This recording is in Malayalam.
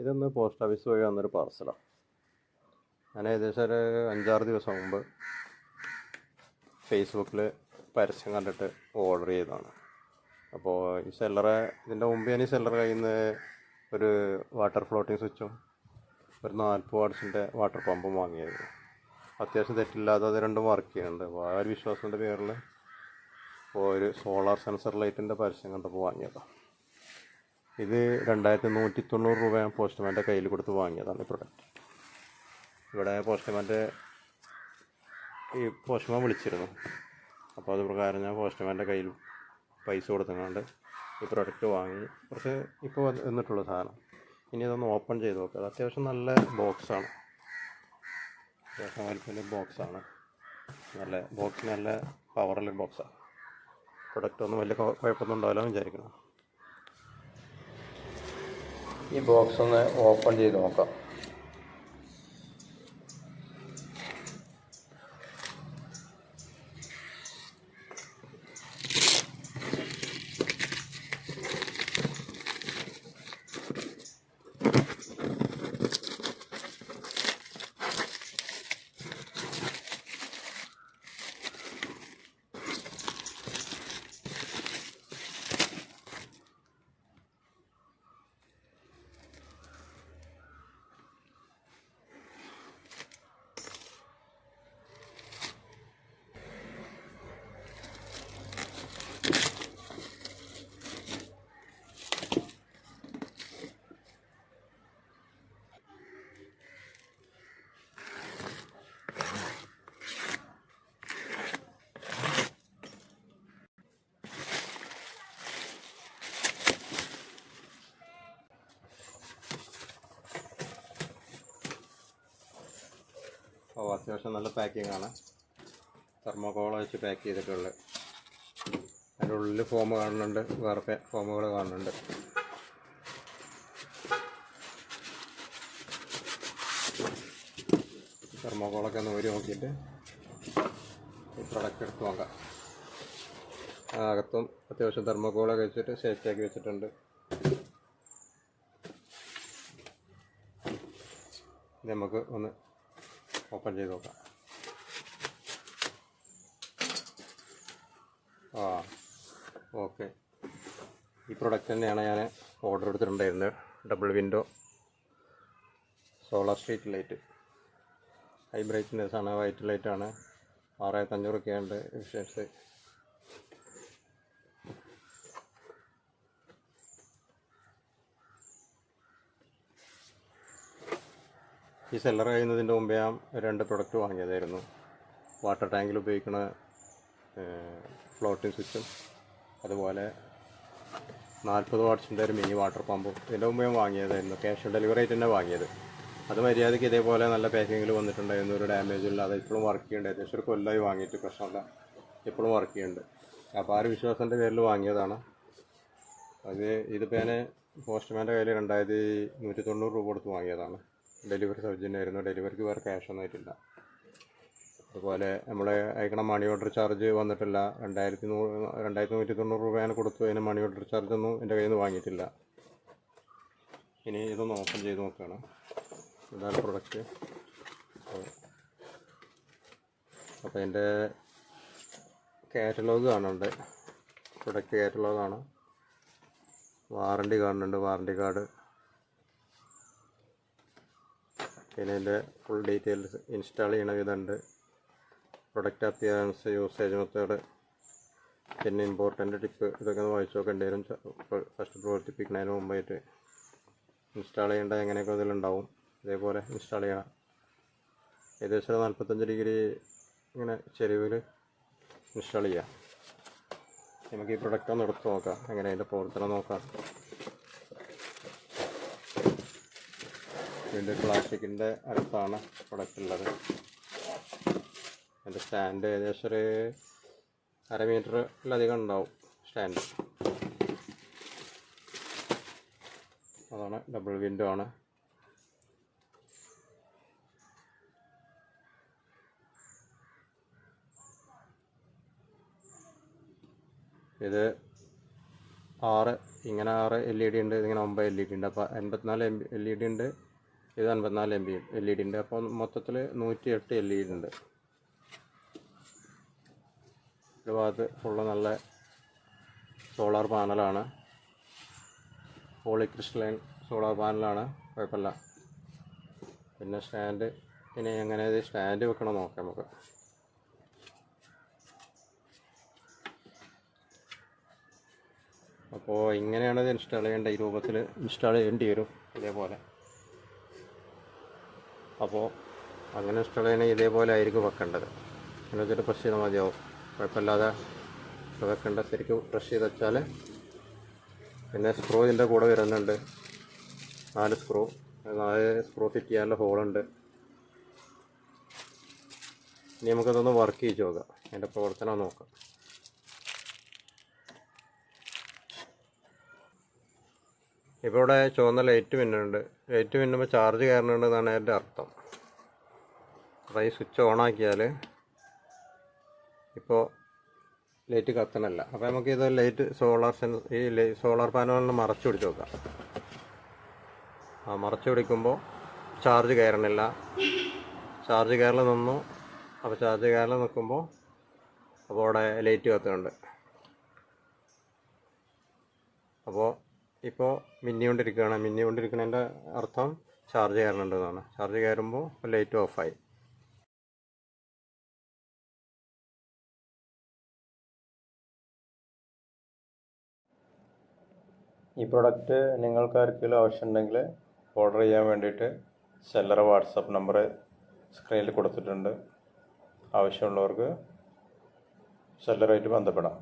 ഇതൊന്ന് പോസ്റ്റ് ഓഫീസ് വഴി വന്നൊരു പാർസലാണ് ഞാൻ ഏകദേശം ഒരു അഞ്ചാറ് ദിവസം മുമ്പ് ഫേസ്ബുക്കിൽ പരസ്യം കണ്ടിട്ട് ഓർഡർ ചെയ്തതാണ്. അപ്പോൾ ഈ സെല്ലറെ ഇതിന്റെ മുമ്പ് ഞാൻ ഈ സെല്ലർ കയ്യിൽ നിന്ന് ഒരു വാട്ടർ ഫ്ലോട്ടിംഗ് സ്വിച്ചും ഒരു നാൽപ്പത് വാട്ട്സിന്റെ വാട്ടർ പമ്പും വാങ്ങിയായിരുന്നു. അത്യാവശ്യം തെറ്റില്ലാതെ അത് രണ്ടും വർക്ക് ചെയ്യുന്നുണ്ട്. അപ്പോൾ ആ ഒരു വിശ്വാസത്തിന്റെ പേരിൽ ഒരു സോളാർ സെൻസർ ലൈറ്റിന്റെ പരസ്യം കണ്ടപ്പോൾ വാങ്ങിയതാണ് ഇത് രണ്ടായിരത്തി നൂറ്റി തൊണ്ണൂറ് രൂപ ഞാൻ പോസ്റ്റ്മാന്റെ കയ്യിൽ കൊടുത്ത് വാങ്ങിയതാണ് ഈ പ്രൊഡക്റ്റ് ഇവിടെ പോസ്റ്റ്മാന്റെ ഈ പോസ്റ്റ്മാൻ വിളിച്ചിരുന്നു. അപ്പോൾ അത് പ്രകാരം ഞാൻ പോസ്റ്റ്മാന്റെ കയ്യിൽ പൈസ കൊടുത്തുകൊണ്ട് ഈ പ്രൊഡക്റ്റ് വാങ്ങി. കുറച്ച് ഇപ്പോൾ വന്നിട്ടുള്ള സാധനം. ഇനി ഇതൊന്ന് ഓപ്പൺ ചെയ്ത് നോക്കുക അത് അത്യാവശ്യം നല്ല ബോക്സാണ് അത്യാവശ്യം വലിപ്പത്തിന്റെ ബോക്സാണ് നല്ല ബോക്സ് നല്ല പവറുള്ള ബോക്സാണ് പ്രൊഡക്റ്റ് ഒന്നും വലിയ കുഴ- കുഴപ്പമൊന്നും ഉണ്ടാവില്ല വിചാരിക്കണം ഈ ബോക്സ് ഒന്ന് ഓപ്പൺ ചെയ്ത് നോക്കാം. ഓ അത്യാവശ്യം നല്ല പാക്കിംഗ് ആണ് തെർമോകോൾ വെച്ച് പാക്ക് ചെയ്തിട്ടുള്ളത്. അതിന്റെ ഉള്ളിൽ ഫോം കാണുന്നുണ്ട്. വേറെ ഫോമുകൾ കാണുന്നുണ്ട്. തെർമോകോളൊക്കെ ഒന്ന് ഊരി നോക്കിയിട്ട് ഈ പ്രൊഡക്റ്റ് എടുത്ത് നോക്കാം. അകത്തും അത്യാവശ്യം തെർമോകോളൊക്കെ വെച്ചിട്ട് സേഫ്റ്റിയാക്കി വെച്ചിട്ടുണ്ട്. നമുക്ക് ഒന്ന് ഓപ്പൺ ചെയ്ത് നോക്കാം. ആ ഓക്കെ. ഈ പ്രൊഡക്റ്റ് തന്നെയാണ് ഞാൻ order എടുത്തിട്ടുണ്ടായിരുന്നത്. Double window solar street light high brightness ആണ് വൈറ്റ് ലൈറ്റ് ആണ്. ആറായിരത്തി അഞ്ഞൂറൊക്കെ ഉണ്ട് എഫിഷ്യൻസി ഈ സെല്ലർ കഴിയുന്നതിന്റെ മുമ്പേ ഞാൻ രണ്ട് പ്രൊഡക്റ്റ് വാങ്ങിയതായിരുന്നു. വാട്ടർ ടാങ്കിൽ ഉപയോഗിക്കുന്ന ഫ്ലോട്ടിംഗ് സ്വിച്ചും അതുപോലെ നാൽപ്പത് വാട്ട്സിന്റെ ഒരു മിനി വാട്ടർ പമ്പും ഇതിന്റെ മുമ്പ് ഞാൻ വാങ്ങിയതായിരുന്നു. ക്യാഷ് ഓൺ ഡെലിവറി ആയിട്ട് തന്നെ വാങ്ങിയത്. അത് മര്യാദയ്ക്ക് ഇതേപോലെ നല്ല പാക്കിങ്ങിൽ വന്നിട്ടുണ്ടായിരുന്നു. ഒരു ഡാമേജ് അത് ഇപ്പോഴും വർക്ക് ചെയ്യുന്നുണ്ട് ഏകദേശം ഒരു കൊല്ലമായി വാങ്ങിയിട്ട് പ്രശ്നമില്ല. ഇപ്പോഴും വർക്ക് ചെയ്യുന്നുണ്ട് അപ്പോൾ ആ ഒരു വിശ്വാസത്തിന്റെ പേരിൽ വാങ്ങിയതാണ്. അത് ഇതിപ്പോൾ ഞാൻ പോസ്റ്റ്മാന്റെ കയ്യിൽ രണ്ടായിരത്തി നൂറ്റി തൊണ്ണൂറ് രൂപ കൊടുത്ത് വാങ്ങിയതാണ്. ഡെലിവറി സൗജന്യമായിരുന്നു ഡെലിവറിക്ക് വേറെ ക്യാഷ് ഒന്നും ആയിട്ടില്ല. അതുപോലെ നമ്മൾ അയക്കണ മണി ഓർഡർ ചാർജ് വന്നിട്ടില്ല. രണ്ടായിരത്തി നൂ രണ്ടായിരത്തി നൂറ്റി തൊണ്ണൂറ് രൂപയാണ് കൊടുത്തു അതിന് മണി ഓർഡർ ചാർജ് ഒന്നും എന്റെ കയ്യിൽ നിന്ന് വാങ്ങിയിട്ടില്ല. ഇനി ഇതൊന്ന് ഓപ്പൺ ചെയ്ത് നോക്കുകയാണ് ഇതാണ് പ്രൊഡക്റ്റ് അപ്പോൾ എന്റെ കാറ്റലോഗ് കാണുന്നുണ്ട്. പ്രൊഡക്റ്റ് കാറ്റലോഗാണ് വാറണ്ടി കാണുന്നുണ്ട്. വാറണ്ടി കാർഡ് പിന്നെ ഇതിന്റെ ഫുൾ ഡീറ്റെയിൽസ് ഇൻസ്റ്റാൾ ചെയ്യണ വിധമുണ്ട് പ്രൊഡക്റ്റ് അപ്പിയറൻസ് യൂസേജ് മെത്തേഡ് പിന്നെ ഇമ്പോർട്ടന്റ് ടിപ്പ് ഇതൊക്കെ ഒന്ന് വായിച്ചു നോക്കേണ്ടി വരും. ഫസ്റ്റ് പ്രവർത്തിപ്പിക്കുന്നതിന് മുമ്പായിട്ട് ഇൻസ്റ്റാൾ ചെയ്യേണ്ട എങ്ങനെയൊക്കെ ഇതിലുണ്ടാവും ഇതേപോലെ ഇൻസ്റ്റാൾ ചെയ്യണം. ഏകദേശം നാൽപ്പത്തഞ്ച് ഡിഗ്രി ഇങ്ങനെ ചെരുവിൽ ഇൻസ്റ്റാൾ ചെയ്യാം. നമുക്ക് ഈ പ്രൊഡക്റ്റ് ഒന്ന് എടുത്ത് നോക്കാം എങ്ങനെ അതിന്റെ പ്രവർത്തനം നോക്കാം. ഇതിന്റെ പ്ലാസ്റ്റിക്കിന്റെ അടുത്താണ് പ്രൊഡക്റ്റ് ഉള്ളത് അതിന്റെ സ്റ്റാൻഡ് ഏകദേശം ഒരു അര മീറ്ററിലധികം ഉണ്ടാവും സ്റ്റാൻഡ്. അതാണ് ഡബിൾ വിൻഡോ ആണ്. ഇത് ആറ് ഇങ്ങനെ ആറ് എൽ ഇ ഡി ഉണ്ട് ഇതിങ്ങനെ ഒമ്പത് എൽ ഇ ഡി ഉണ്ട്. അപ്പോൾ എൺപത്തിനാല് എൽ ഇ ഡി ഉണ്ട്. ഇത് അൻപത്തിനാല് M B L E D ഉണ്ട് അപ്പോൾ മൊത്തത്തിൽ നൂറ്റി എട്ട് എൽ ഇ ഡി ഉണ്ട്. ഒരു ഭാഗത്ത് ഫുള്ള് നല്ല സോളാർ പാനലാണ് പോളിക്രിസ്റ്റലൈൻ സോളാർ പാനലാണ് കുഴപ്പമില്ല. പിന്നെ സ്റ്റാൻഡ് ഇനി എങ്ങനെ സ്റ്റാൻഡ് വെക്കണം നോക്കാം നമുക്ക്. അപ്പോൾ ഇങ്ങനെയാണ് ഇത് ഇൻസ്റ്റാൾ ചെയ്യേണ്ട ഈ രൂപത്തിൽ ഇൻസ്റ്റാൾ ചെയ്യേണ്ടി വരും. ഇതേപോലെ. അപ്പോൾ അങ്ങനെ ഇഷ്ടമുള്ളതിനെ ഇതേപോലെ ആയിരിക്കും വെക്കേണ്ടത്. അങ്ങനെ വെച്ചിട്ട് പ്രഷ് ചെയ്താൽ മതിയാവും. കുഴപ്പമില്ലാതെ വെക്കേണ്ട ശരിക്കും പ്രഷ് ചെയ്ത് വെച്ചാൽ പിന്നെ സ്ക്രൂ ഇതിന്റെ കൂടെ വരുന്നുണ്ട്. നാല് സ്ക്രൂ നാല് സ്ക്രൂ ഫിറ്റ് ചെയ്യാനുള്ള ഹോളുണ്ട് ഇനി നമുക്കതൊന്ന് വർക്ക് ചെയ്ത് നോക്കാം. അതിന്റെ പ്രവർത്തനം നോക്കാം. ഇപ്പോൾ ഇവിടെ ചുവന്ന ലൈറ്റ് മിന്നുന്നുണ്ട് ലൈറ്റ് മിന്നുമ്പോൾ ചാർജ് കയറുന്നുണ്ട് എന്നാണ് അതിന്റെ അർത്ഥം. അപ്പോൾ ഈ സ്വിച്ച് ഓൺ ആക്കിയാൽ ഇപ്പോൾ ലൈറ്റ് കത്തണല്ല. അപ്പോൾ നമുക്ക് ഇത് ലൈറ്റ് സോളാർ സെൻസ് ഈ സോളാർ പാനലിന് മറച്ചു പിടിച്ച് നോക്കാം. ആ മറച്ചു പിടിക്കുമ്പോൾ ചാർജ് കയറണില്ല. ചാർജ് കയറൽ നിന്നു. അപ്പോൾ ചാർജ് കയറൽ നിൽക്കുമ്പോൾ അപ്പോൾ അവിടെ ലൈറ്റ് കത്തുന്നുണ്ട്. അപ്പോൾ ഇപ്പോൾ മിന്നിക്കൊണ്ടിരിക്കുകയാണ് മിന്നിക്കൊണ്ടിരിക്കുന്നതിന്റെ അർത്ഥം ചാർജ് കയറുന്നുണ്ടെന്നാണ് ചാർജ് കയറുമ്പോൾ ലൈറ്റ് ഓഫായി ഈ പ്രൊഡക്റ്റ് നിങ്ങൾക്ക് ആർക്കെങ്കിലും ആവശ്യമുണ്ടെങ്കിൽ ഓർഡർ ചെയ്യാൻ വേണ്ടിയിട്ട് സെല്ലറെ വാട്സപ്പ് നമ്പർ സ്ക്രീനിൽ കൊടുത്തിട്ടുണ്ട്. ആവശ്യമുള്ളവർക്ക് സെല്ലറായിട്ട് ബന്ധപ്പെടാം.